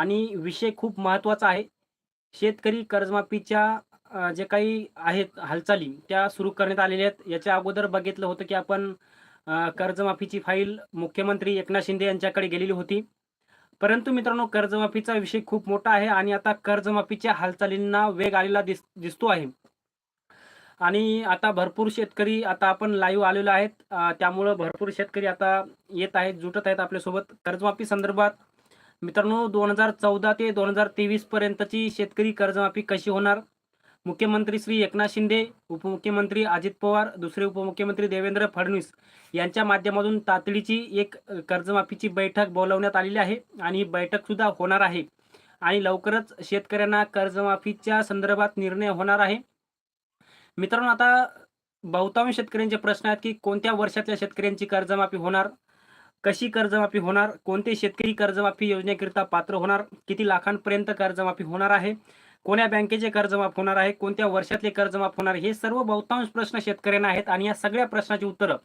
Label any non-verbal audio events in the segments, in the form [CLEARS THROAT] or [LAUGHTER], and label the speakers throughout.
Speaker 1: आणि विषय खूप महत्त्वाचा आहे. शेतकरी कर्जमाफीच्या जे काही आहेत हालचाली त्या सुरू करण्यात आलेल्या आहेत. याच्या अगोदर बघितलं होतं की आपण कर्जमाफीची फाईल मुख्यमंत्री एकनाथ शिंदे यांच्याकडे गेलेली होती. परंतु मित्रांनो कर्जमाफीचा विषय खूप मोठा आहे आणि आता कर्जमाफीच्या हालचालींना वेग आलेला दिस दिसतो आहे. आणि आता भरपूर शेतकरी आता आपण लाईव्ह आलेलो आहेत. त्यामुळं भरपूर शेतकरी आता येत आहेत जुटत आहेत आपल्यासोबत. कर्जमाफी संदर्भात मित्रांनो दोन हजार चौदा ते दोन हजार तेवीस पर्यंतची शेतकरी कर्जमाफी कशी होणार? मुख्यमंत्री श्री एकनाथ शिंदे उपमुख्यमंत्री अजित पवार दुसरे उपमुख्यमंत्री देवेंद्र फडणवीस यांच्या माध्यमातून तातडीची एक कर्जमाफीची बैठक बोलावण्यात आलेली आहे आणि ही बैठक सुद्धा होणार आहे. आणि लवकरच शेतकऱ्यांना कर्जमाफीच्या संदर्भात निर्णय होणार आहे. मित्रांनो आता बहुतांश शेतकऱ्यांचे प्रश्न आहेत की कोणत्या वर्षातल्या शेतकऱ्यांची कर्जमाफी होणार? कशी कर्जमाफी होणार? कोणते शेतकरी कर्जमाफी योजनेकरिता पात्र होणार? किती लाखांपर्यंत कर्जमाफी होणार आहे? कोण्या बँकेचे कर्जमाफ होणार आहे? कोणत्या वर्षातले कर्जमाफ होणार हे सर्व बहुतांश प्रश्न शेतकऱ्यांना आहेत आणि या सगळ्या प्रश्नाची उत्तरं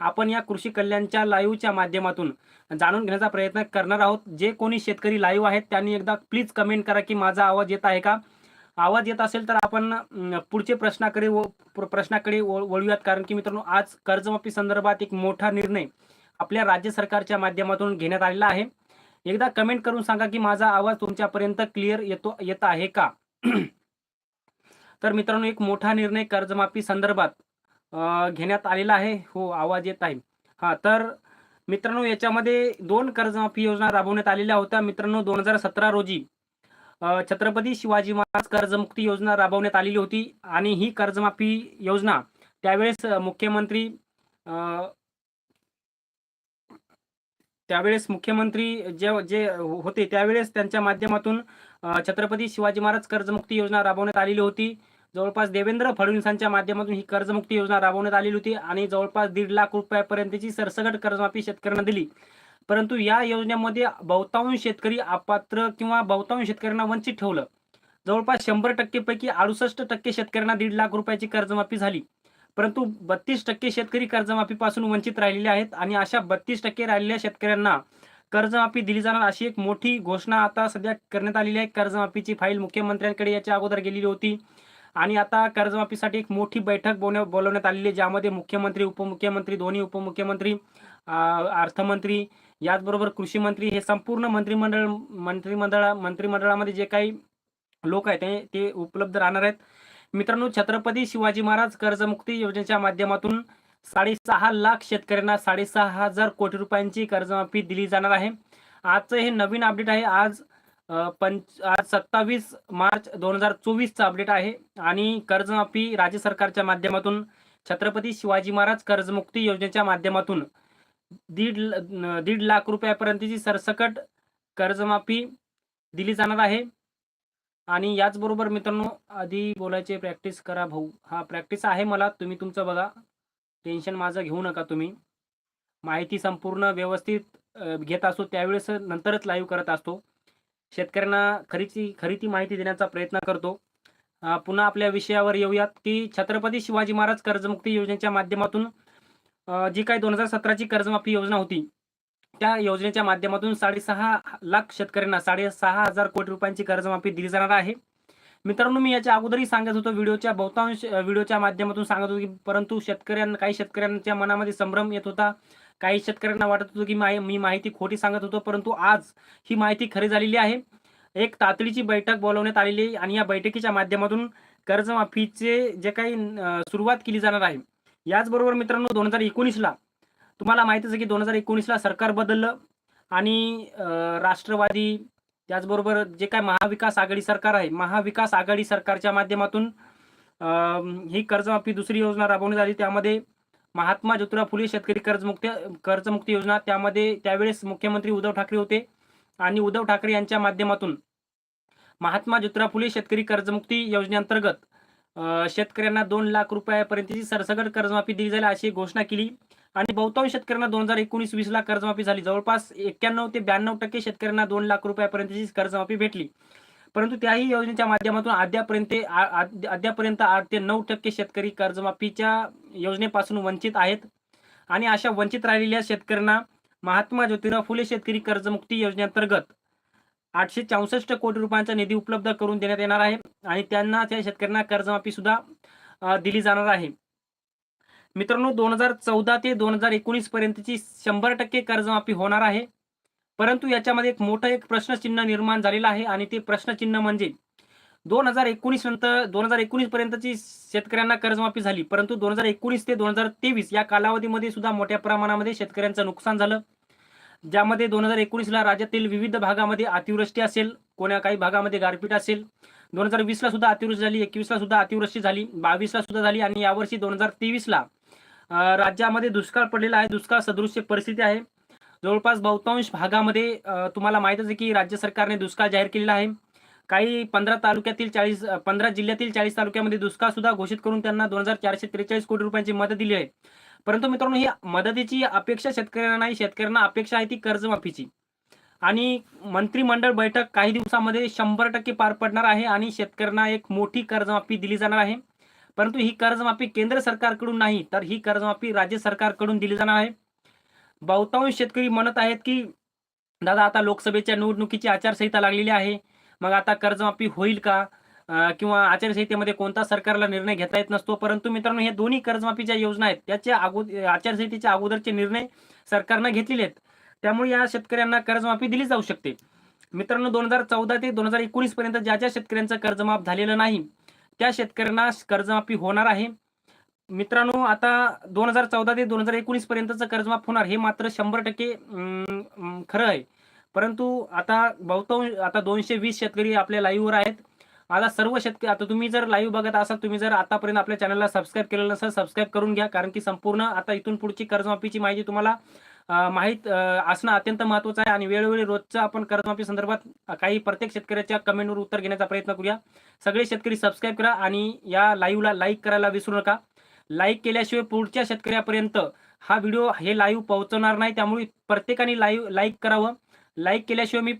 Speaker 1: आपण या कृषी कल्याणच्या लाईव्हच्या माध्यमातून जाणून घेण्याचा प्रयत्न करणार आहोत. जे कोणी शेतकरी लाईव्ह आहेत त्यांनी एकदा प्लीज कमेंट करा की माझा आवाज येत आहे का? आवाज येत असेल तर आपण पुढचे प्रश्नाकडे व- प्र- प्रश्नाकडे वळ- वळूयात. कारण की मित्रांनो आज कर्जमाफी संदर्भात एक मोठा निर्णय आपल्या राज्य सरकारच्या माध्यमातून घेण्यात आलेला आहे. एकदा कमेंट करून सांगा की माझा आवाज तुमच्यापर्यंत क्लिअर येतो येत आहे का? तर मित्रांनो एक मोठा निर्णय कर्जमाफी संदर्भात घेण्यात आलेला आहे. हो आवाज येत आहे. हा तर मित्रांनो याच्यामध्ये दोन कर्जमाफी योजना राबवण्यात आलेल्या होत्या. मित्रांनो दोन हजार सतरा रोजी छत्रपती शिवाजी महाराज कर्जमुक्ती योजना राबवण्यात आलेली होती आणि ही कर्जमाफी योजना त्यावेळेस मुख्यमंत्री त्यावेळेस मुख्यमंत्री जे जे होते त्यावेळेस त्यांच्या माध्यमातून छत्रपती शिवाजी महाराज कर्जमुक्ती योजना राबवण्यात आलेली होती. जवळपास देवेंद्र फडणवीसांच्या माध्यमातून ही कर्जमुक्ती योजना राबवण्यात आलेली होती आणि जवळपास दीड लाख रुपयापर्यंतची सरसगट कर्जमाफी शेतकऱ्यांना दिली. परंतु या योजनेमध्ये बहुतांश शेतकरी अपात्र किंवा बहुतांश शेतकऱ्यांना वंचित ठेवलं. जवळपास शंभर टक्केपैकी अडुसष्ट टक्के शेतकऱ्यांना दीड लाख रुपयाची कर्जमाफी झाली. परंतु बत्तीस टक्के शेतकरी कर्जमाफीपासून वंचित राहिलेले आहेत आणि अशा बत्तीस टक्के राहिलेल्या शेतकऱ्यांना कर्जमाफी दिली जाणार अशी एक मोठी घोषणा आता सध्या करण्यात आलेली आहे. कर्जमाफीची फाईल मुख्यमंत्र्यांकडे याच्या अगोदर गेलेली होती. आणि आता कर्जमाफीसाठी एक मोठी बैठक बोलव बोलवण्यात आलेली आहे ज्यामध्ये मुख्यमंत्री उपमुख्यमंत्री दोन्ही उपमुख्यमंत्री अर्थमंत्री याचबरोबर कृषी मंत्री हे संपूर्ण मंत्रिमंडळ मंत्रिमंडळा मंत्रिमंडळामध्ये जे काही लोक आहेत ते ते उपलब्ध राहणार आहेत. मित्रांनो छत्रपती शिवाजी महाराज कर्जमुक्ती योजनेच्या माध्यमातून साडेसहा लाख शेतकऱ्यांना साडेसहा हजार कोटी रुपयांची कर्जमाफी दिली जाणार आहे. आजचं हे नवीन अपडेट आहे. आज पंच आज सत्तावीस मार्च दोन हजार चोवीसचं अपडेट आहे. आणि कर्जमाफी राज्य सरकारच्या माध्यमातून छत्रपती शिवाजी महाराज कर्जमुक्ती योजनेच्या माध्यमातून दीड ल- दीड लाख रुपयापर्यंतची सरसकट कर्जमाफी दिली जाणार आहे. आणि याचबरोबर मित्रांनो आधी बोलायचे प्रॅक्टिस करा भाऊ. हा प्रॅक्टिस आहे मला तुम्ही तुमचं बघा. टेन्शन माझं घेऊ नका तुम्ही. माहिती संपूर्ण व्यवस्थित घेत असतो त्यावेळेस नंतरच लाईव्ह करत असतो. शेतकऱ्यांना खरीची खरी ती माहिती देण्याचा प्रयत्न करतो. पुन्हा आपल्या विषयावर येऊयात की छत्रपती शिवाजी महाराज कर्जमुक्ती योजनेच्या माध्यमातून जी काही दोन हजार सतराची कर्जमाफी योजना होती त्या योजनेच्या माध्यमातून साडेसहा लाख शेतकऱ्यांना साडेसहा हजार कोटी रुपयांची कर्जमाफी दिली जाणार आहे. मित्रांनो मी याच्या अगोदरही सांगत होतो व्हिडिओच्या बहुतांश व्हिडिओच्या माध्यमातून सांगत होतो की परंतु शेतकऱ्यांना काही शेतकऱ्यांच्या मनामध्ये संभ्रम येत होता काही शेतकऱ्यांना वाटत होतं की माहि- मी माहिती खोटी सांगत होतो परंतु आज ही माहिती खरी झालेली आहे. एक तातडीची बैठक बोलवण्यात आलेली आणि या बैठकीच्या माध्यमातून कर्जमाफीचे जे काही सुरुवात केली जाणार आहे. याचबरोबर मित्रांनो दोन हजार एकोणीसला तुम्हाला माहितीच आहे की दोन हजार एकोणीसला सरकार बदललं आणि राष्ट्रवादी त्याचबरोबर जे काय महाविकास आघाडी सरकार आहे महाविकास आघाडी सरकारच्या माध्यमातून ही कर्जमाफी दुसरी योजना राबवण्यात आली. त्यामध्ये महात्मा ज्योतिराव फुले शेतकरी कर्जमुक्त कर्जमुक्ती योजना त्यामध्ये त्यावेळेस मुख्यमंत्री उद्धव ठाकरे होते आणि उद्धव ठाकरे यांच्या माध्यमातून महात्मा ज्योतिराव फुले शेतकरी कर्जमुक्ती योजनेअंतर्गत शेतकऱ्यांना दोन लाख रुपयापर्यंतची सरसगट कर्जमाफी दिली जाईल अशी घोषणा केली. आणि बहुतांश शेतकऱ्यांना दोन हजार एकोणीस वीस ला कर्जमाफी झाली. जवळपास एक्क्याण्णव ते ब्याण्णव टक्के शेतकऱ्यांना दोन लाख रुपयापर्यंतची कर्जमाफी भेटली. परंतु त्याही योजनेच्या माध्यमातून अद्यापर्यंत अद्यापर्यंत आठ ते नऊ टक्के शेतकरी कर्जमाफीच्या योजनेपासून वंचित आहेत. आणि अशा वंचित राहिलेल्या शेतकऱ्यांना महात्मा ज्योतिराव फुले शेतकरी कर्जमुक्ती योजनेअंतर्गत आठशे चौसष्ट कोटी रुपयांचा निधी उपलब्ध करून देण्यात येणार आहे. आणि त्यांना त्या शेतकऱ्यांना कर्जमाफी सुद्धा दिली जाणार आहे. मित्रांनो दोन हजार चौदा ते दोन हजार एकोणीस पर्यंतची शंभर टक्के कर्जमाफी होणार आहे. परंतु याच्यामध्ये एक मोठं एक प्रश्नचिन्ह निर्माण झालेलं आहे आणि ते प्रश्नचिन्ह म्हणजे दोन हजार एकोणीस नंतर दोन हजार एकोणीस पर्यंतची शेतकऱ्यांना कर्जमाफी झाली. परंतु दोन हजार एकोणीस ते दोन हजार तेवीस या कालावधीमध्ये सुद्धा मोठ्या प्रमाणामध्ये शेतकऱ्यांचं नुकसान झालं. ज्यामध्ये दोन हजार एकोणीसला राज्यातील विविध भागामध्ये अतिवृष्टी असेल कोण्या काही भागामध्ये गारपीट असेल दोन हजार वीसला सुद्धा अतिवृष्टी झाली एकवीसला सुद्धा अतिवृष्टी झाली बावीसला सुद्धा झाली आणि यावर्षी दोन हजार तेवीसला राज्यामध्ये दुष्काळ पडलेला आहे. दुष्काळ सदृश्य परिस्थिती आहे. जवळपास बहुतांश भागामध्ये तुम्हाला माहितच आहे की राज्य सरकारने दुष्काळ जाहीर केलेला आहे. काही पंधरा तालुक्यातील चाळीस पंधरा जिल्ह्यातील चाळीस तालुक्यामध्ये दुष्काळ सुद्धा घोषित करून त्यांना दोन हजार चारशे त्रेचाळीस कोटी रुपयांची मदत दिली आहे. परंतु मित्रांनो ही मदतीची अपेक्षा शेतकऱ्यांना नाही. शेतकऱ्यांना अपेक्षा आहे ती कर्जमाफीची. आणि मंत्रिमंडळ बैठक काही दिवसामध्ये शंभर टक्के पार पडणार आहे आणि शेतकऱ्यांना एक मोठी कर्जमाफी दिली जाणार आहे. परंतु ही कर्जमाफी केंद्र सरकारकडून नाही तर ही कर्जमाफी राज्य सरकारकडून दिली जाणार आहे. बहुतांश शेतकरी म्हणत आहेत की दादा आता लोकसभेच्या निवडणुकीची आचारसंहिता लागलेली आहे मग आता कर्जमाफी होईल का? किंवा आचारसंहितेमध्ये कोणता सरकारला निर्णय घेता येत नसतो. परंतु मित्रांनो हे दोन्ही कर्जमाफीच्या योजना आहेत. त्याच्या अगोदर आचारसंहितेच्या अगोदरचे निर्णय सरकारनं घेतलेले आहेत. त्यामुळे या शेतकऱ्यांना कर्जमाफी दिली जाऊ शकते. मित्रांनो दोन हजार चौदा ते दोन हजार एकोणीस पर्यंत ज्या ज्या शेतकऱ्यांचं कर्जमाफ झालेलं नाही त्या शेतकऱ्यांना कर्जमाफी होणार आहे. मित्रांनो आता दोन हजार चौदा ते दोन हजार एकोणीस पर्यंतचं कर्जमाफ होणार हे मात्र शंभर टक्के खरं आहे. परंतु आता बहुतांश आता दोनशे वीस शेतकरी आपल्या लाईव्हवर आहेत. आता सर्व शेतकरी आता तुम्ही जर लाईव्ह बघत असाल तुम्ही जर आतापर्यंत आपल्या चॅनलला सबस्क्राईब केलेलं नसेल सबस्क्राईब करून घ्या. कारण की संपूर्ण आता इथून पुढची कर्जमाफीची माहिती तुम्हाला माहीत असणं अत्यंत महत्त्वाचं आहे आणि वेळोवेळी रोजचं आपण कर्जमाफी संदर्भात काही प्रत्येक शेतकऱ्याच्या कमेंटवर उत्तर घेण्याचा प्रयत्न करूया. सगळे शेतकरी सबस्क्राईब करा आणि या लाईव्हला लाईक करायला विसरू नका. लाईक केल्याशिवाय पुढच्या शेतकऱ्यापर्यंत हा व्हिडिओ हे लाईव्ह पोहोचवणार नाही. त्यामुळे प्रत्येकाने लाईव्ह लाईक करावं. लाईक केल्याशिवाय मी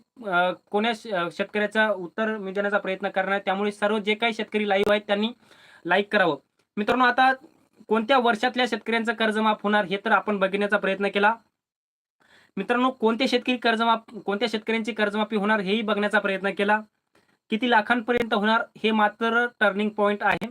Speaker 1: कोण्या श- शेतकऱ्याचा उत्तर मी देण्याचा प्रयत्न करणार त्यामुळे सर्व जे काही शेतकरी लाईव्ह आहेत त्यांनी लाईक करावं. मित्रांनो आता कोणत्या वर्षातल्या शेतकऱ्यांचं कर्जमाफ होणार हे तर आपण बघण्याचा प्रयत्न केला. मित्रांनो कोणते शेतकरी कर्जमाफ कोणत्या शेतकऱ्यांची कर्जमाफी होणार हेही बघण्याचा प्रयत्न केला. किती लाखांपर्यंत होणार हे मात्र टर्निंग पॉइंट आहे.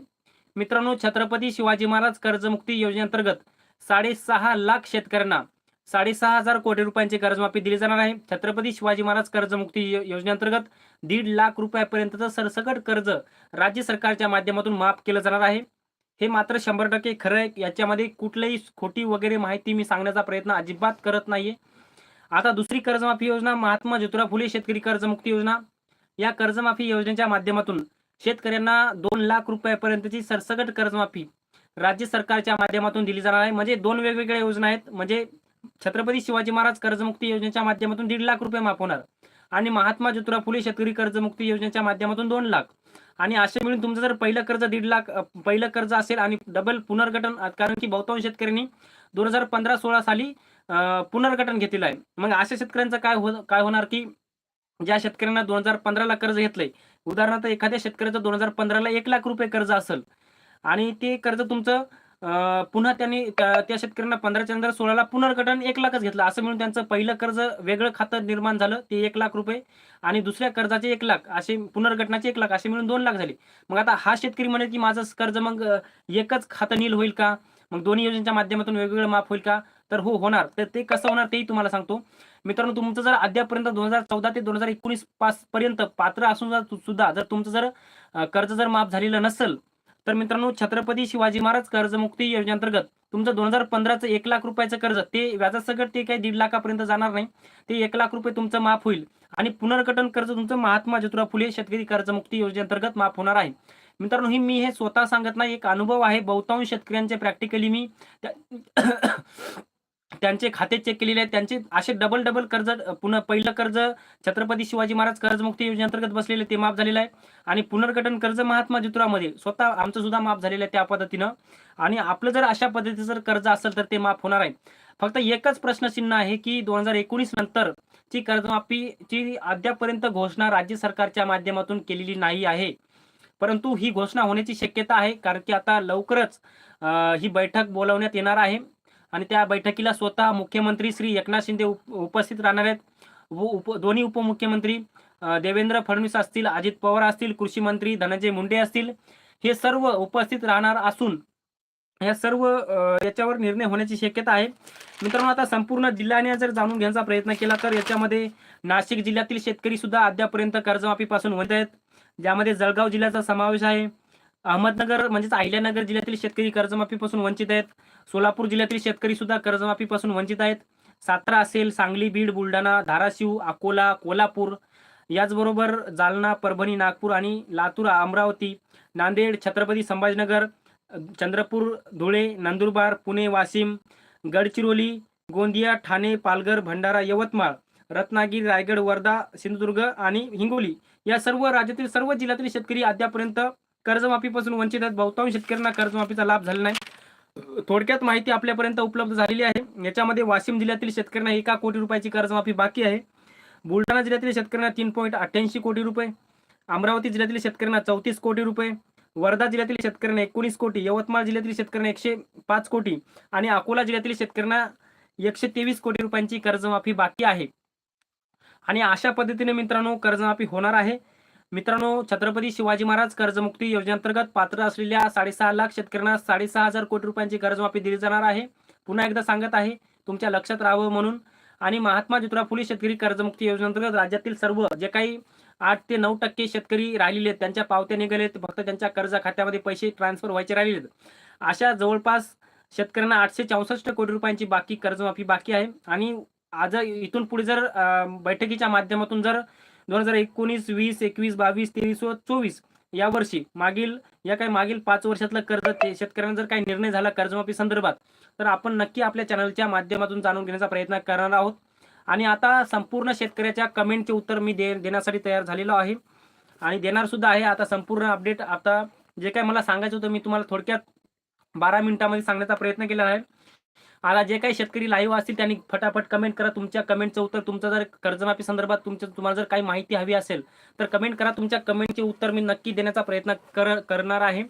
Speaker 1: मित्रांनो छत्रपती शिवाजी महाराज कर्जमुक्ती योजनेअंतर्गत साडेसहा लाख शेतकऱ्यांना साडेसहा हजार कोटी रुपयांची कर्जमाफी दिली जाणार आहे. छत्रपती शिवाजी महाराज कर्जमुक्ती योजनेअंतर्गत दीड लाख रुपयापर्यंतचं सरसकट कर्ज राज्य सरकारच्या माध्यमातून माफ केलं जाणार आहे. हे मात्र शंभर टक्के खरं आहे. याच्यामध्ये कुठलीही खोटी वगैरे माहिती मी सांगण्याचा प्रयत्न अजिबात करत नाहीये. आता दुसरी कर्जमाफी योजना महात्मा ज्योतिराव फुले शेतकरी कर्जमुक्ती योजना. या कर्जमाफी योजनेच्या माध्यमातून शेतकऱ्यांना दोन लाख रुपयापर्यंतची सरसकट कर्जमाफी राज्य सरकारच्या माध्यमातून दिली जाणार आहे. म्हणजे दोन वेगवेगळ्या योजना आहेत. म्हणजे छत्रपती शिवाजी महाराज कर्जमुक्ती योजनेच्या माध्यमातून दीड लाख रुपये माफ होणार आणि महात्मा ज्योतिराव फुले शेतकरी कर्जमुक्ती योजनेच्या माध्यमातून दोन लाख. आणि असे मिळून तुमचं जर पहिलं कर्ज दीड लाख पहिलं कर्ज असेल आणि डबल पुनर्गठन कारण की बहुतांश शेतकऱ्यांनी दोन हजार पंधरा सोळा साली पुनर्गठन घेतलेलं आहे. मग अशा शेतकऱ्यांचं काय हो काय होणार की ज्या शेतकऱ्यांना दोन हजार पंधराला कर्ज घेतलंय उदाहरणार्थ एखाद्या शेतकऱ्याचं दोन हजार पंधराला एक लाख रुपये कर्ज असेल आणि ते कर्ज तुमचं पुन्हा त्यांनी त्या त्या शेतकऱ्यांना पंधराच्या नंतर सोळाला पुनर्गठन एक लाखच घेतलं. असं मिळून त्यांचं पहिलं कर्ज वेगळं खातं निर्माण झालं ते एक लाख रुपये आणि दुसऱ्या कर्जाचे एक लाख असे पुनर्गठनाचे एक लाख असे मिळून दोन लाख झाले. मग आता हा शेतकरी म्हणेल की माझं कर्ज मग एकच खातं नील होईल का? मग दोन्ही योजनेच्या माध्यमातून वेगवेगळं माफ होईल का? तर हो होणार. तर ते कसं होणार तेही तुम्हाला सांगतो. मित्रांनो तुमचं जर अद्यापर्यंत दोन हजार चौदा ते दोन हजार एकोणीस पास पर्यंत पात्र असून जर सुद्धा जर तुमचं जर कर्ज जर माफ झालेलं नसेल तर मित्रांनो छत्रपती शिवाजी महाराज कर्जमुक्ती योजनेअंतर्गत तुमचं दोन हजार पंधराचं एक लाख रुपयाचं कर्ज ते व्याजासकट ते काही दीड लाखापर्यंत जाणार नाही. ते एक लाख रुपये तुमचं माफ होईल. आणि पुनर्गठन कर्ज तुमचं महात्मा ज्योतिराव फुले शेतकरी कर्जमुक्ती योजनेअंतर्गत माफ होणार आहे. मित्रांनो ही मी हे स्वतः सांगत नाही एक अनुभव आहे. बहुतांश शेतकऱ्यांचे प्रॅक्टिकली मी त्यांचे खाते चेक केलेले आहेत. त्यांचे असे डबल डबल कर्ज पुन्हा पहिलं कर्ज छत्रपती शिवाजी महाराज कर्जमुक्ती योजनेअंतर्गत बसलेले ते माफ झालेलं आहे. आणि पुनर्गठन कर्ज महात्मा ज्योतिरावमध्ये स्वतः आमचं सुद्धा माफ झालेलं आहे त्या पद्धतीनं. आणि आपलं जर अशा पद्धतीचं जर कर्ज असेल तर ते माफ होणार आहे. फक्त एकच प्रश्नचिन्ह आहे की दोन हजार एकोणीस नंतर ची कर्जमाफीची अद्यापर्यंत घोषणा राज्य सरकारच्या माध्यमातून केलेली नाही आहे. परंतु ही घोषणा होण्याची शक्यता आहे कारण की आता लवकरच ही बैठक बोलावण्यात येणार आहे. आणि त्या बैठकीला स्वतः मुख्यमंत्री श्री एकनाथ शिंदे उप- उपस्थित राहणार आहेत. व उप दोन्ही उपमुख्यमंत्री देवेंद्र फडणवीस असतील अजित पवार असतील कृषी मंत्री धनंजय मुंडे असतील हे सर्व उपस्थित राहणार असून या सर्व याच्यावर निर्णय होण्याची शक्यता आहे. मित्रांनो आता संपूर्ण जिल्ह्याने जर जाणून घेण्याचा प्रयत्न केला तर याच्यामध्ये नाशिक जिल्ह्यातील शेतकरी सुद्धा अद्यापर्यंत कर्जमाफीपासून वंचित आहेत. ज्यामध्ये जळगाव जिल्ह्याचा समावेश आहे. अहमदनगर म्हणजेच अहिल्यानगर जिल्ह्यातील शेतकरी कर्जमाफीपासून वंचित आहेत. सोलापूर जिल्ह्यातील शेतकरी सुद्धा कर्जमाफीपासून वंचित आहेत. सातारा असेल सांगली बीड बुलढाणा धाराशिव अकोला कोल्हापूर याचबरोबर जालना परभणी नागपूर आणि लातूर अमरावती नांदेड छत्रपती संभाजीनगर चंद्रपूर धुळे नंदुरबार पुणे वाशिम गडचिरोली गोंदिया ठाणे पालघर भंडारा यवतमाळ रत्नागिरी रायगड वर्धा सिंधुदुर्ग आणि हिंगोली या सर्व राज्यातील सर्व जिल्ह्यातील शेतकरी अद्यापर्यंत कर्जमाफीपासून वंचित आहेत. बहुतांश शेतकऱ्यांना कर्जमाफीचा लाभ झाला नाही. थोडक्यात माहिती आपल्यापर्यंत उपलब्ध झालेली आहे. याच्यामध्ये वाशिम जिल्ह्यातील शेतकऱ्यांना एका कोटी रुपयाची कर्जमाफी बाकी आहे. बुलढाणा जिल्ह्यातील शेतकऱ्यांना तीन पॉईंट अठ्ठ्याऐंशी कोटी रुपये. अमरावती जिल्ह्यातील शेतकऱ्यांना चौतीस कोटी रुपये. वर्धा जिल्ह्यातील शेतकऱ्यांना एकोणीस कोटी. यवतमाळ जिल्ह्यातील शेतकऱ्यांना एकशे पाच कोटी. आणि अकोला जिल्ह्यातील शेतकऱ्यांना एकशे तेवीस कोटी रुपयांची कर्जमाफी बाकी आहे. आणि अशा पद्धतीने मित्रांनो कर्जमाफी होणार आहे. मित्रांनो छत्रपती शिवाजी महाराज कर्जमुक्ती योजनेअंतर्गत पात्र असलेल्या साडेसहा लाख शेतकऱ्यांना साडेसहा हजार कोटी रुपयांची कर्जमाफी दिली जाणार आहे. पुन्हा एकदा सांगत आहे तुमच्या लक्षात राहावं म्हणून. आणि महात्मा ज्योतिराव फुले शेतकरी कर्जमुक्ती योजनेअंतर्गत राज्यातील सर्व जे काही आठ ते नऊ टक्के शेतकरी राहिलेले आहेत त्यांच्या पावत्या निघालेत. फक्त त्यांच्या कर्ज खात्यामध्ये पैसे ट्रान्सफर व्हायचे राहिलेले आहेत अशा जवळपास शेतकऱ्यांना आठशे चौसष्ट कोटी रुपयांची बाकी कर्जमाफी बाकी आहे. आणि आज इथून पुढे जर बैठकीच्या माध्यमातून जर दोन हजार एकोणीस वीस एकवीस बावीस तेवीस व चोवीस या वर्षी मागील या काही मागील पाच वर्षातलं कर्ज ते शेतकऱ्यांना जर काही निर्णय झाला कर्जमाफी संदर्भात तर आपण नक्की आपल्या चॅनलच्या माध्यमातून जाणून घेण्याचा प्रयत्न करणार आहोत. आणि आता संपूर्ण शेतकऱ्याच्या कमेंटचे उत्तर मी दे देण्यासाठी तयार झालेलो आहे. आणि देणार सुद्धा आहे. आता संपूर्ण अपडेट आता जे काही मला सांगायचं होतं मी तुम्हाला थोडक्यात बारा मिनिटामध्ये सांगण्याचा प्रयत्न केला आहे. आता जे काही शेतकरी लाईव्ह असतील त्यांनी फटाफट कमेंट करा. तुमच्या कमेंटचं उत्तर तुमचं जर कर्जमाफी संदर्भात तुमचं तुम्हाला जर काही माहिती हवी असेल तर कमेंट करा. तुमच्या कमेंटचे उत्तर मी नक्की देण्याचा प्रयत्न कर करणार आहे.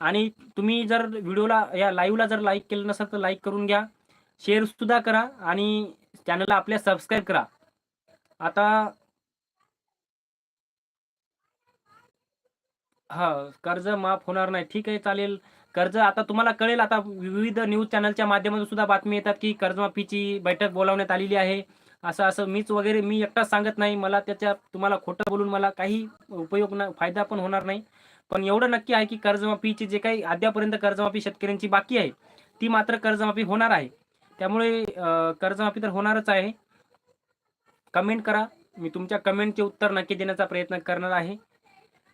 Speaker 1: आणि तुम्ही जर व्हिडिओला या लाईव्हला जर लाईक केलं नसेल तर लाईक करून घ्या. शेअर सुद्धा करा आणि चॅनलला आपल्या सबस्क्राईब करा. आता हा कर्ज माफ होणार नाही. ठीक आहे चालेल. कर्ज आता तुम्हाला कळेल आता विविध न्यूज चॅनलच्या माध्यमातून सुद्धा बातमी येतात की कर्जमाफीची बैठक बोलावण्यात आलेली आहे. असं असं मीच वगैरे मी एकटाच सांगत नाही. मला त्याच्या तुम्हाला खोटं बोलून मला काही उपयोग ना फायदा पण होणार नाही. पण एवढं नक्की आहे की कर्जमाफीची जे काही अद्यापर्यंत कर्जमाफी शेतकऱ्यांची बाकी आहे ती मात्र कर्जमाफी होणार आहे. त्यामुळे कर्जमाफी तर होणारच आहे. कमेंट करा. मी तुमच्या कमेंटचे उत्तर नक्की देण्याचा प्रयत्न करणार आहे.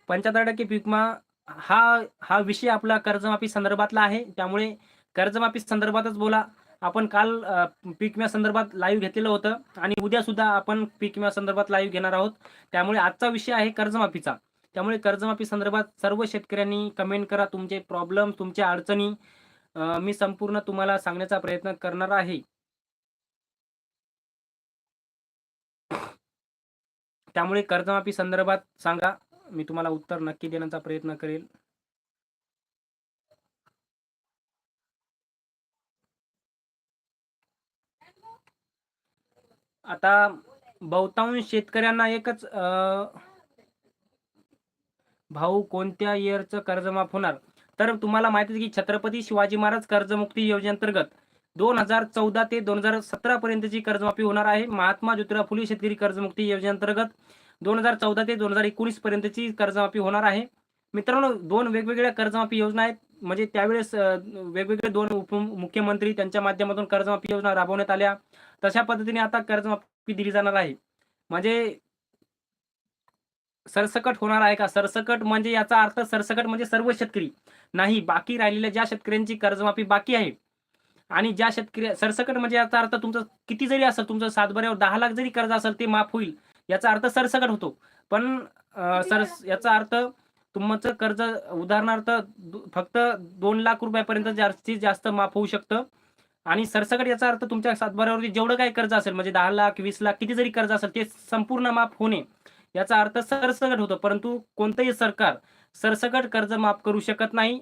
Speaker 1: पंच्याहत्तर टक्के पिकमा हा हा विषय आपला कर्जमाफी संदर्भातला आहे. त्यामुळे कर्जमाफी संदर्भातच बोला. आपण काल पीक विमा संदर्भात लाईव्ह घेतलेलं होतं आणि उद्या सुद्धा आपण पीक विमा संदर्भात लाईव्ह घेणार आहोत. त्यामुळे आजचा विषय आहे कर्जमाफीचा. त्यामुळे कर्जमाफी संदर्भात सर्व शेतकऱ्यांनी कमेंट करा. तुमचे प्रॉब्लेम तुमच्या अडचणी मी संपूर्ण तुम्हाला सांगण्याचा प्रयत्न करणार आहे. त्यामुळे कर्जमाफी संदर्भात सांगा. मी तुम्हाला उत्तर नक्की देण्याचा प्रयत्न करेल. आता बहुतांश शेतकऱ्यांना एकच भाऊ कोणत्या इयरचं कर्जमाफ होणार? तर तुम्हाला माहिती की छत्रपती शिवाजी महाराज कर्जमुक्ती योजनेअंतर्गत दोन हजार चौदा ते दोन हजार सतरा पर्यंतची कर्जमाफी होणार आहे. महात्मा ज्योतिराव फुले शेतकरी कर्जमुक्ती योजनेअंतर्गत दोन हजार चौदा ते दोन हजार एकोणीस पर्यंतची कर्जमाफी होणार आहे. मित्रांनो दोन वेगवेगळ्या कर्जमाफी योजना आहेत. म्हणजे त्यावेळेस वेगवेगळे दोन उपमुख्यमंत्री त्यांच्या माध्यमातून कर्जमाफी योजना राबवण्यात आल्या. तशा पद्धतीने आता कर्जमाफी दिली जाणार आहे. म्हणजे सरसकट होणार आहे का? सरसकट म्हणजे याचा अर्थ सरसकट म्हणजे सर्व शेतकरी नाही बाकी राहिलेल्या ज्या शेतकऱ्यांची कर्जमाफी बाकी आहे. आणि ज्या शेतकरी सरसकट म्हणजे याचा अर्थ तुमचं किती जरी असेल तुमचं सातबाऱ्यावर दहा लाख जरी कर्ज असेल ते माफ होईल. याचा अर्थ सरसकट होतो. पण सर याचा अर्थ तुमचं कर्ज उदाहरणार्थ फक्त दोन लाख रुपयापर्यंत जास्तीत जास्त माफ होऊ शकतं. आणि सरसकट याचा अर्थ तुमच्या सातबाऱ्यावरती जेवढं काही कर्ज असेल म्हणजे दहा लाख वीस लाख किती जरी कर्ज असेल ते संपूर्ण माफ होणे याचा अर्थ सरसकट होतो. परंतु कोणतंही सरकार सरसकट कर्ज माफ करू शकत नाही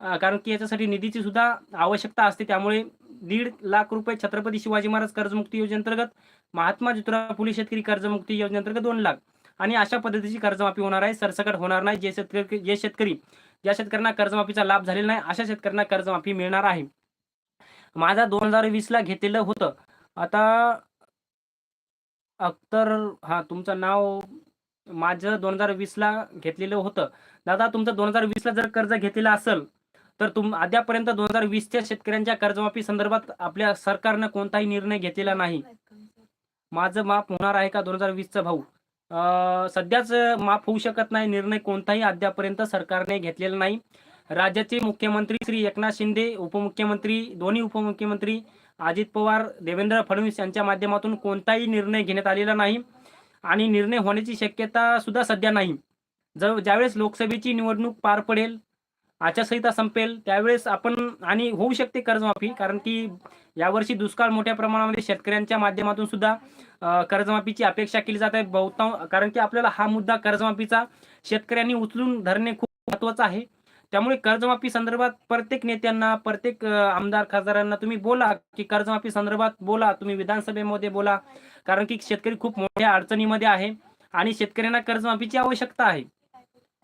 Speaker 1: कारण की याच्यासाठी निधीची सुद्धा आवश्यकता असते. त्यामुळे दीड लाख रुपये छत्रपती शिवाजी महाराज कर्जमुक्ती योजनेअंतर्गत महात्मा ज्योतिराव फुले शेतकरी कर्जमुक्ती योजनेअंतर्गत दोन लाख. आणि अशा पद्धतीची कर्जमाफी होणार आहे. सरसकट होणार नाही. जे शेतकरी जे शेतकरी ज्या शेतकऱ्यांना कर्जमाफीचा लाभ झालेला नाही अशा शेतकऱ्यांना कर्जमाफी मिळणार आहे. माझा दोन हजार वीसला घेतलेलं होतं. आता अख्तर हा तुमचं नाव माझं दोन हजार वीसला घेतलेलं होतं. दादा तुमचं दोन हजार वीसला जर कर्ज घेतलेलं असेल तर तुम अद्यापर्यंत दोन हजार वीसच्या शेतकऱ्यांच्या कर्जमाफी संदर्भात आपल्या सरकारनं कोणताही निर्णय घेतलेला नाही. माझं माफ होणार आहे का दोन हजार वीसचा भाऊ? सध्याच माफ होऊ शकत नाही निर्णय कोणताही अद्यापर्यंत सरकारने घेतलेला नाही. राज्याचे मुख्यमंत्री श्री एकनाथ शिंदे उपमुख्यमंत्री दोन्ही उपमुख्यमंत्री अजित पवार देवेंद्र फडणवीस यांच्या माध्यमातून कोणताही निर्णय घेण्यात आलेला नाही आणि निर्णय होण्याची शक्यता सुद्धा सध्या नाही. जर ज्यावेळेस लोकसभेची निवडणूक पार पडेल आचारसंहिता संपेल त्यावेळेस आपण आणि होऊ शकते कर्जमाफी कारण की यावर्षी दुष्काळ मोठ्या प्रमाणामध्ये शेतकऱ्यांच्या माध्यमातून सुद्धा कर्जमाफीची अपेक्षा केली जात आहे बहुतांश कारण की आपल्याला हा मुद्दा कर्जमाफीचा शेतकऱ्यांनी उचलून धरणे खूप महत्वाचं आहे. त्यामुळे कर्जमाफी संदर्भात प्रत्येक नेत्यांना प्रत्येक आमदार खासदारांना तुम्ही बोला की कर्जमाफी संदर्भात बोला तुम्ही विधानसभेमध्ये बोला कारण की शेतकरी खूप मोठ्या अडचणीमध्ये आहे आणि शेतकऱ्यांना कर्जमाफीची आवश्यकता आहे.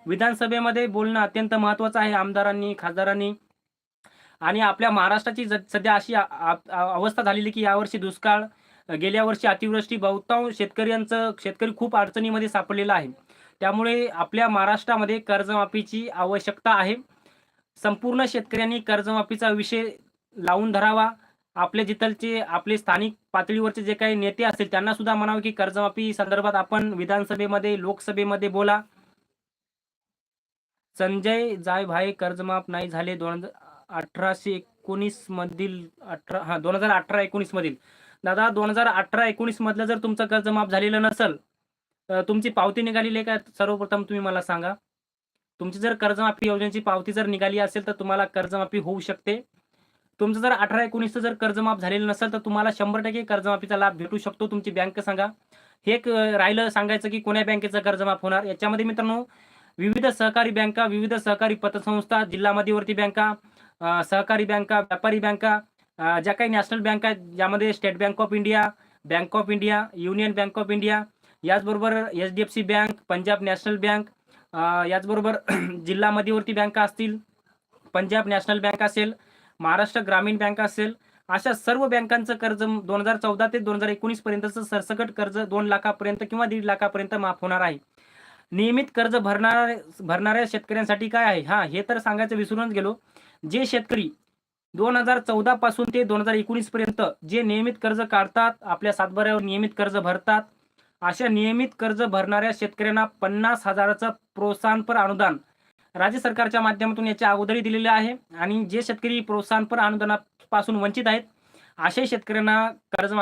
Speaker 1: विधानसभेमध्ये बोलणं अत्यंत महत्वाचं आहे आमदारांनी खासदारांनी. आणि आपल्या महाराष्ट्राची ज- सध्या अशी अवस्था झालेली की यावर्षी दुष्काळ गेल्या वर्षी अतिवृष्टी बहुतांश शेतकऱ्यांचं शेतकरी खूप अडचणीमध्ये सापडलेला आहे. त्यामुळे आपल्या महाराष्ट्रामध्ये कर्जमाफीची आवश्यकता आहे. संपूर्ण शेतकऱ्यांनी कर्जमाफीचा विषय लावून धरावा. आपले जिथलचे आपले स्थानिक पातळीवरचे जे काही नेते असतील त्यांना सुद्धा म्हणावं की कर्जमाफी संदर्भात आपण विधानसभेमध्ये लोकसभेमध्ये बोला. संजय जायभाई कर्जमाफ नाही झाले दोन हजार अठराशे एकोणीस मधील अठरा हा दोन हजार अठरा एकोणीस मधील. दादा दोन हजार अठरा एकोणीस मधलं जर तुमचं कर्ज माफ झालेलं नसेल तुमची पावती निघालेली आहे का? सर्वप्रथम तुम्ही मला सांगा. तुमची जर कर्जमाफी योजनेची पावती जर निघाली असेल तर तुम्हाला कर्जमाफी होऊ शकते. तुमचं जर अठरा एकोणीसचं जर कर्जमाफ झालेलं नसेल तर तुम्हाला शंभर टक्के कर्जमाफीचा लाभ भेटू शकतो. तुमची बँक सांगा. हे एक राहिलं सांगायचं की कोण्या बँकेचं कर्जमाफ होणार? याच्यामध्ये मित्रांनो विविध सहकारी बँका विविध सहकारी पतसंस्था जिल्हा मध्यवर्ती बँका सहकारी बँका व्यापारी बँका ज्या काही नॅशनल बँका आहेत ज्यामध्ये State Bank of India Bank of India Union Bank of India याचबरोबर H D F C bank Punjab National Bank याचबरोबर [CLEARS THROAT] जिल्हा मध्यवर्ती बँका असतील पंजाब नॅशनल बँक असेल महाराष्ट्र ग्रामीण बँक असेल अशा सर्व बँकांचं कर्ज दोन हजार चौदा ते दोन हजार एकोणीस पर्यंतचं सरसकट कर्ज दोन लाखापर्यंत किंवा दीड लाखापर्यंत माफ होणार आहे. नियमित कर्ज भरणार भरणाऱ्या शेतकऱ्यांसाठी काय आहे? हा हे तर सांगायचं विसरूनच गेलो. जे शेतकरी दोन हजार चौदा पासून ते दोन हजार एकोणीस पर्यंत जे नियमित कर्ज काढतात आपल्या सातबाऱ्यावर नियमित कर्ज भरतात अशा नियमित कर्ज भरणाऱ्या शेतकऱ्यांना पन्नास हजाराचं प्रोत्साहनपर अनुदान राज्य सरकारच्या माध्यमातून याच्या अगोदरही दिलेले आहे. आणि जे शेतकरी प्रोत्साहनपर अनुदानापासून वंचित आहेत अशा शेतकऱ्यांना कर्ज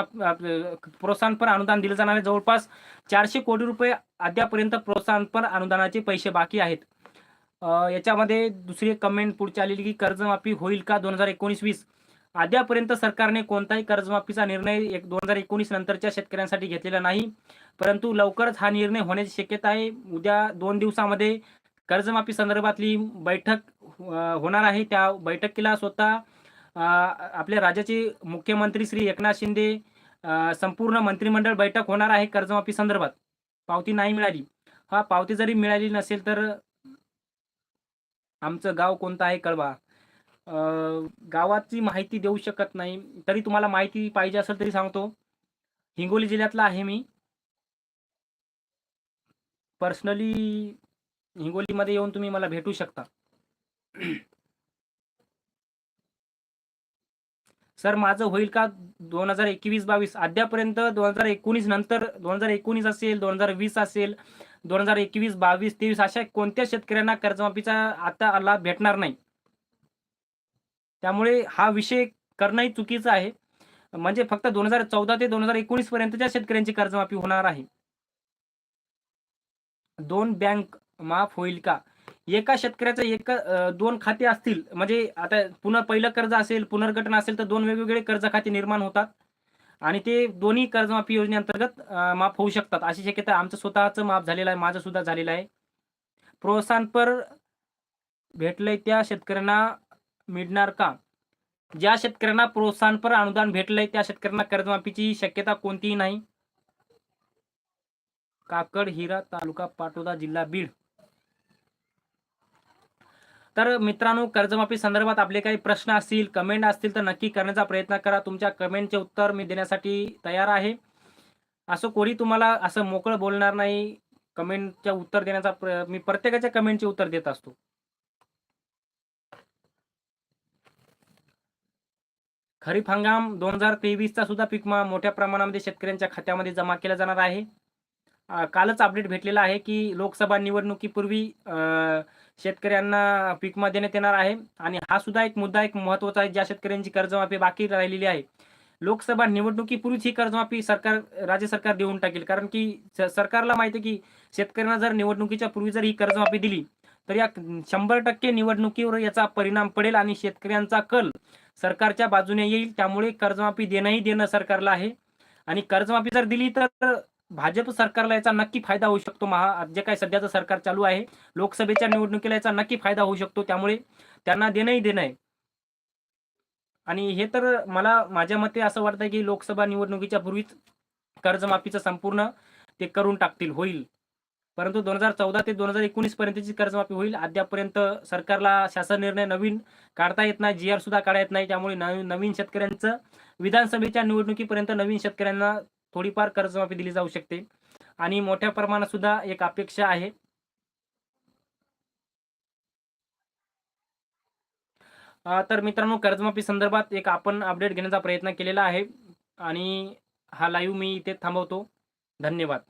Speaker 1: प्रोत्साहनपर अनुदान दिलं जाणार आहे. जवळपास चारशे कोटी रुपये अद्यापर्यंत प्रोत्साहनपर अनुदानाचे पैसे बाकी आहेत. याच्यामध्ये दुसरी कमेंट पुढची आलेली की कर्जमाफी होईल का दोन हजार एकोणीस वीस? अद्यापर्यंत सरकारने कोणताही कर्जमाफीचा निर्णय एक दोन हजार एकोणीस नंतरच्या शेतकऱ्यांसाठी घेतलेला नाही. परंतु लवकरच हा निर्णय होण्याची शक्यता आहे. उद्या दोन दिवसामध्ये कर्जमाफी संदर्भातली बैठक होणार आहे. त्या बैठकीला स्वतः आपल्या राज्याचे मुख्यमंत्री श्री एकनाथ शिंदे संपूर्ण मंत्रिमंडळ बैठक होणार आहे कर्जमाफी संदर्भात. पावती नाही मिळाली. हा पावती जरी मिळाली नसेल तर आमचं गाव कोणतं आहे कळवा. गावाची माहिती देऊ शकत नाही. तरी तुम्हाला माहिती पाहिजे असेल तरी सांगतो. हिंगोली जिल्ह्यातला आहे मी. पर्सनली हिंगोलीमध्ये येऊन तुम्ही मला भेटू शकता. सर माझं होईल का दोन हजार एकवीस बावीस? अद्यापर्यंत दोन हजार एकोणीस नंतर दोन हजार एकोणीस असेल दोन हजार वीस असेल दोन हजार एकवीस बावीस तेवीस अशा कोणत्या शेतकऱ्यांना कर्जमाफीचा आता लाभ भेटणार नाही? त्यामुळे हा विषय करणंही चुकीचं आहे. म्हणजे फक्त दोन हजार चौदा ते दोन हजार एकोणीस पर्यंतच्या शेतकऱ्यांची कर्जमाफी होणार आहे. दोन बँक माफ होईल का? एका शेतकऱ्याचं एक दोन खाते असतील म्हणजे आता पुन्हा पहिलं कर्ज असेल पुनर्गठन असेल तर दोन वेगवेगळे कर्ज खाते निर्माण होतात. आणि ते दोन्ही कर्जमाफी योजनेअंतर्गत माफ होऊ शकतात. अशी शक्यता आमचं स्वतःचं माफ झालेलं आहे माझं सुद्धा झालेलं आहे. प्रोत्साहनपर भेटलंय त्या शेतकऱ्यांना मिळणार का? ज्या शेतकऱ्यांना प्रोत्साहनपर अनुदान भेटलंय त्या शेतकऱ्यांना कर्जमाफीची शक्यता कोणतीही नाही. काकड हिरा तालुका पाटोदा जिल्हा बीड. तर मित्रांनो कर्जमाफी संदर्भात आपले काही प्रश्न असतील कमेंट असतील तर नक्की करण्याचा प्रयत्न करा. तुमच्या कमेंटचे उत्तर मी देण्यासाठी तयार आहे. असं कोणी तुम्हाला असं मोकळं बोलणार नाही कमेंटच्या उत्तर देण्याचा प्र मी प्रत्येकाच्या कमेंटचे उत्तर देत असतो. खरीप हंगाम दोन हजार तेवीसचा सुद्धा पीक मोठ्या प्रमाणामध्ये शेतकऱ्यांच्या खात्यामध्ये जमा केला जाणार आहे. कालच अपडेट भेटलेला आहे की लोकसभा निवडणुकीपूर्वी शेतकऱ्यांना पीकमा देण्यात येणार आहे. आणि हा सुद्धा एक मुद्दा एक महत्त्वाचा आहे ज्या शेतकऱ्यांची कर्जमाफी बाकी राहिलेली आहे. लोकसभा निवडणुकीपूर्वीच ही कर्जमाफी सरकार राज्य सरकार देऊन टाकेल. कारण की स- सरकारला माहिती आहे की शेतकऱ्यांना जर निवडणुकीच्या पूर्वी जर ही कर्जमाफी दिली तर या शंभर टक्के निवडणुकीवर याचा परिणाम पडेल आणि शेतकऱ्यांचा कल सरकारच्या बाजूने येईल. त्यामुळे कर्जमाफी देणंही देणं सरकारला आहे. आणि कर्जमाफी जर दिली तर भाजप सरकारला याचा नक्की फायदा होऊ शकतो. महा जे काय सध्याचं सरकार चालू आहे लोकसभेच्या निवडणुकीला याचा नक्की फायदा होऊ शकतो. त्यामुळे त्यांना देणंही देणं आहे आणि हे तर मला माझ्या मते असं वाटतं की लोकसभा निवडणुकीच्या पूर्वीच कर्जमाफीचं संपूर्ण ते करून टाकतील होईल. परंतु दोन हजार चौदा ते दोन हजार एकोणीस पर्यंतची कर्जमाफी होईल. अद्यापर्यंत सरकारला शासन निर्णय नवीन काढता येत नाही जी आर सुद्धा काढता येत नाही. त्यामुळे नवीन शेतकऱ्यांचं विधानसभेच्या निवडणुकीपर्यंत नवीन शेतकऱ्यांना थोडीफार कर्जमाफी दिली जाऊ शकते. आणि मोठ्या प्रमाणात सुद्धा एक अपेक्षा आहे. तर मित्रांनो कर्जमाफी संदर्भात एक आपण अपडेट घेण्याचा प्रयत्न केलेला आहे. आणि हा लाईव्ह मी इथे थांबवतो. धन्यवाद.